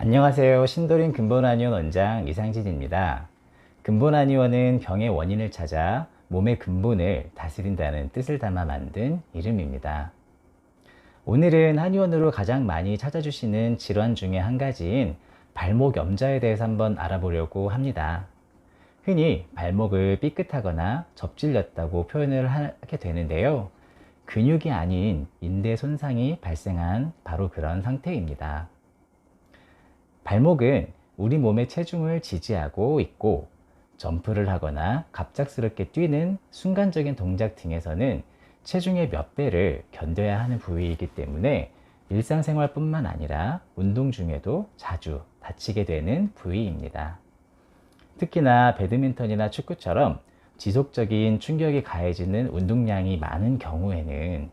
안녕하세요. 신도림 근본한의원 원장 이상진입니다. 근본한의원은 병의 원인을 찾아 몸의 근본을 다스린다는 뜻을 담아 만든 이름입니다. 오늘은 한의원으로 가장 많이 찾아주시는 질환 중에 한 가지인 발목 염좌에 대해서 한번 알아보려고 합니다. 흔히 발목을 삐끗하거나 접질렸다고 표현을 하게 되는데요. 근육이 아닌 인대 손상이 발생한 바로 그런 상태입니다. 발목은 우리 몸의 체중을 지지하고 있고 점프를 하거나 갑작스럽게 뛰는 순간적인 동작 등에서는 체중의 몇 배를 견뎌야 하는 부위이기 때문에 일상생활뿐만 아니라 운동 중에도 자주 다치게 되는 부위입니다. 특히나 배드민턴이나 축구처럼 지속적인 충격이 가해지는 운동량이 많은 경우에는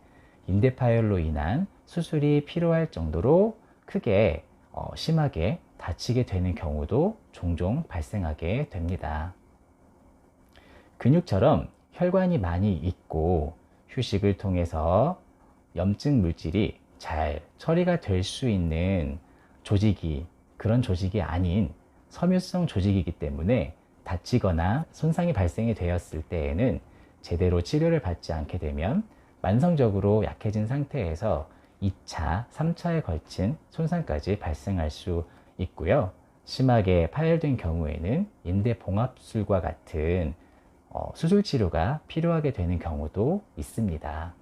인대 파열로 인한 수술이 필요할 정도로 크게 어, 심하게 다치게 되는 경우도 종종 발생하게 됩니다. 근육처럼 혈관이 많이 있고 휴식을 통해서 염증 물질이 잘 처리가 될 수 있는 조직이 그런 조직이 아닌 섬유성 조직이기 때문에 다치거나 손상이 발생이 되었을 때에는 제대로 치료를 받지 않게 되면 만성적으로 약해진 상태에서 2차, 3차에 걸친 손상까지 발생할 수 있고요. 심하게 파열된 경우에는 인대 봉합술과 같은 어, 수술 치료가 필요하게 되는 경우도 있습니다.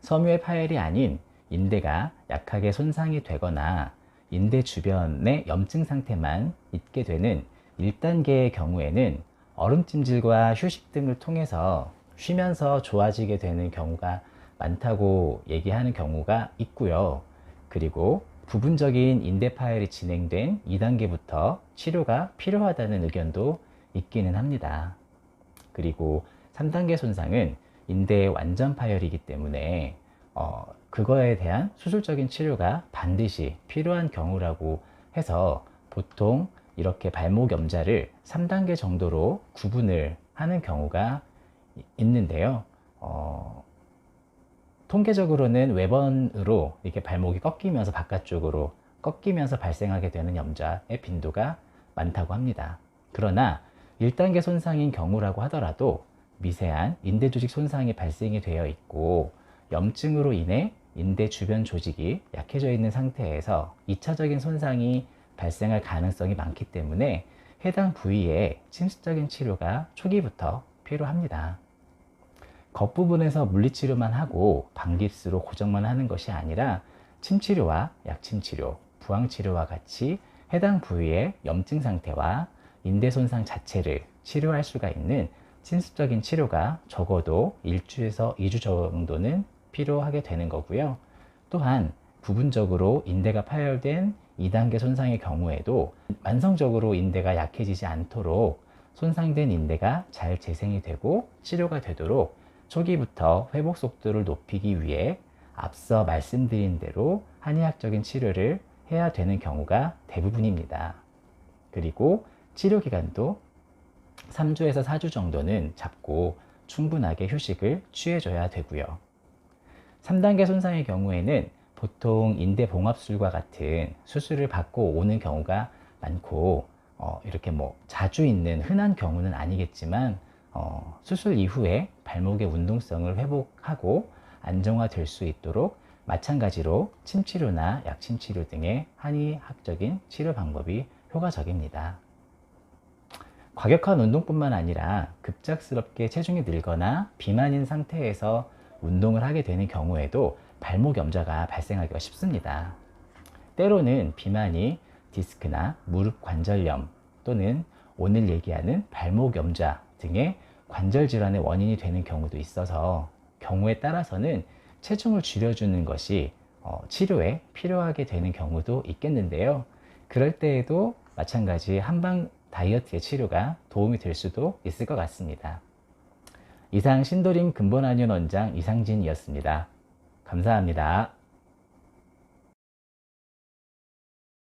섬유의 파열이 아닌 인대가 약하게 손상이 되거나 인대 주변의 염증 상태만 있게 되는 1단계의 경우에는 얼음찜질과 휴식 등을 통해서 쉬면서 좋아지게 되는 경우가 많다고 얘기하는 경우가 있고요. 그리고 부분적인 인대 파열이 진행된 2단계부터 치료가 필요하다는 의견도 있기는 합니다. 그리고 3단계 손상은 인대의 완전 파열이기 때문에 어, 그거에 대한 수술적인 치료가 반드시 필요한 경우라고 해서 보통 이렇게 발목 염좌를 3단계 정도로 구분을 하는 경우가 있는데요. 어, 통계적으로는 외번으로 이렇게 발목이 꺾이면서 바깥쪽으로 꺾이면서 발생하게 되는 염좌의 빈도가 많다고 합니다. 그러나 1단계 손상인 경우라고 하더라도 미세한 인대 조직 손상이 발생이 되어 있고 염증으로 인해 인대 주변 조직이 약해져 있는 상태에서 2차적인 손상이 발생할 가능성이 많기 때문에 해당 부위에 침습적인 치료가 초기부터 필요합니다. 겉부분에서 물리치료만 하고 방깁스로 고정만 하는 것이 아니라 침치료와 약침치료, 부항치료와 같이 해당 부위의 염증 상태와 인대 손상 자체를 치료할 수가 있는 침습적인 치료가 적어도 1주에서 2주 정도는 필요하게 되는 거고요. 또한 부분적으로 인대가 파열된 2단계 손상의 경우에도 만성적으로 인대가 약해지지 않도록 손상된 인대가 잘 재생이 되고 치료가 되도록 초기부터 회복 속도를 높이기 위해 앞서 말씀드린 대로 한의학적인 치료를 해야 되는 경우가 대부분입니다. 그리고 치료 기간도 3주에서 4주 정도는 잡고 충분하게 휴식을 취해줘야 되고요. 3단계 손상의 경우에는 보통 인대 봉합술과 같은 수술을 받고 오는 경우가 많고 어, 이렇게 뭐 자주 있는 흔한 경우는 아니겠지만 어, 수술 이후에 발목의 운동성을 회복하고 안정화될 수 있도록 마찬가지로 침치료나 약침치료 등의 한의학적인 치료 방법이 효과적입니다. 과격한 운동뿐만 아니라 급작스럽게 체중이 늘거나 비만인 상태에서 운동을 하게 되는 경우에도 발목 염좌가 발생하기가 쉽습니다. 때로는 비만이 디스크나 무릎 관절염 또는 오늘 얘기하는 발목 염좌 등의 관절 질환의 원인이 되는 경우도 있어서 경우에 따라서는 체중을 줄여주는 것이 어, 치료에 필요하게 되는 경우도 있겠는데요. 그럴 때에도 마찬가지 한방 다이어트의 치료가 도움이 될 수도 있을 것 같습니다. 이상 신도림 근본한의원 원장 이상진이었습니다. 감사합니다.